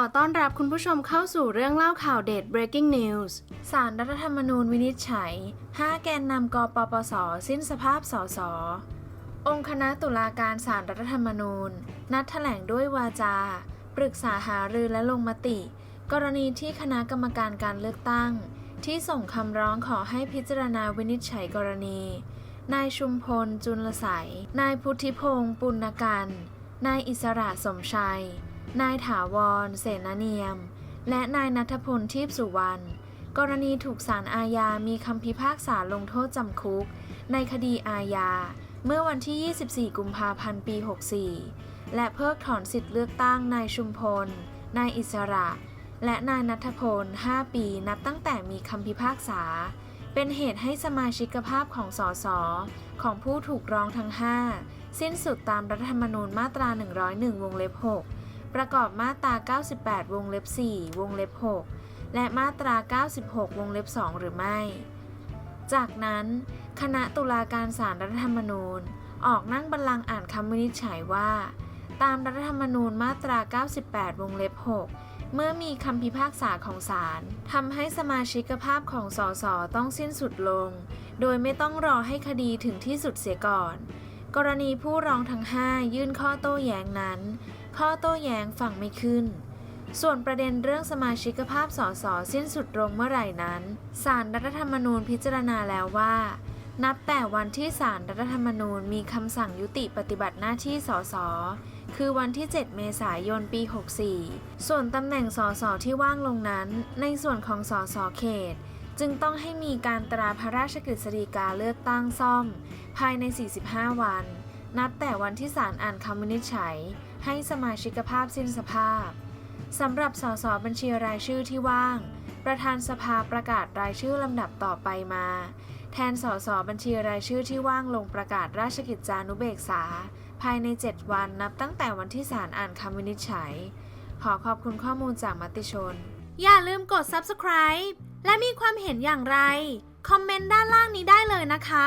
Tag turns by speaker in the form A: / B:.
A: อต้อนรับคุณผู้ชมเข้าสู่เรื่องเล่าข่าวเด็ด breaking news สารรัฐธรรมนูญวินิจฉัย 5 แกนนำกปปส สิ้นสภาพสส องค์คณะตุลาการสารรัฐธรรมนูญ นัดแถลงด้วยวาจา ปรึกษาหารือและลงมติ กรณีที่คณะกรรมการการเลือกตั้ง ที่ส่งคำร้องขอให้พิจารณาวินิจฉัยกรณี นายชุมพล จุลใสยนายพุทธิพงศ์ปุณกันนายอิสระสมชัย นายถาวร เสนาเนียม และนายนัทพลทีพสุวรรณ กรณีถูกศาลอาญามีคำพิพากษาลงโทษจำคุก ในคดีอาญา เมื่อวันที่ 24 กุมภาพันธ์ ปี 64 และเพิกถอนสิทธิ์เลือกตั้งนายชุมพล นายอิสระ และนายนัทพล 5 ปีนับตั้งแต่มีคำพิพากษา เป็นเหตุให้สมาชิกภาพของสสของผู้ถูกร้องทั้ง 5 สิ้นสุดตามรัฐธรรมนูญมาตรา 101 วงเล็บ 6 ประกอบมาตรา 98 วงเล็บ 4 วงเล็บ 6 และมาตรา 96 วงเล็บ 2 หรือไม่ จากนั้น คณะตุลาการศาลรัฐธรรมนูญ ออกนั่งบัลลังก์อ่านคำวินิจฉัยว่า ตามรัฐธรรมนูญมาตรา 98 วงเล็บ 6 เมื่อมีคำพิพากษาของศาลทำให้สมาชิกภาพของสสต้องสิ้นสุดลง โดยไม่ต้องรอให้คดีถึงที่สุดเสียก่อน กรณีผู้ร้องทั้ง 5 ยื่นข้อโต้แย้งนั้น ข้อโต้แย้งฟังไม่ขึ้น ส่วนประเด็นเรื่องสมาชิกภาพสสสิ้นสุดลงเมื่อไหร่นั้นศาลรัฐธรรมนูญพิจารณาแล้วว่า นับแต่วันที่ศาลรัฐธรรมนูญมีคำสั่งยุติปฏิบัติหน้าที่สสคือวันที่ 7 เมษายน ปี 64 ส่วนตำแหน่งสสที่ว่างลงนั้น ในส่วนของสสเขต จึงต้องให้มีการตราพระราชกฤษฎีกาเลือกตั้งซ่อม ภายใน 45 วัน นับแต่วันที่ศาลอ่านคำวินิจฉัย ให้สมาชิกภาพสิ้นสภาพสำหรับสสบัญชีรายชื่อที่ว่าง ประธานสภาประกาศรายชื่อลำดับต่อไปมา แทนสสบัญชีรายชื่อที่ว่างลงประกาศราชกิจจานุเบกษา ภายใน 7 วันนับตั้งแต่วันที่ศาลอ่านคำวินิจฉัย ขอขอบคุณข้อมูลจากมติชน อย่าลืมกด subscribe และมีความเห็นอย่างไร คอมเมนต์ด้านล่างนี้ได้เลยนะคะ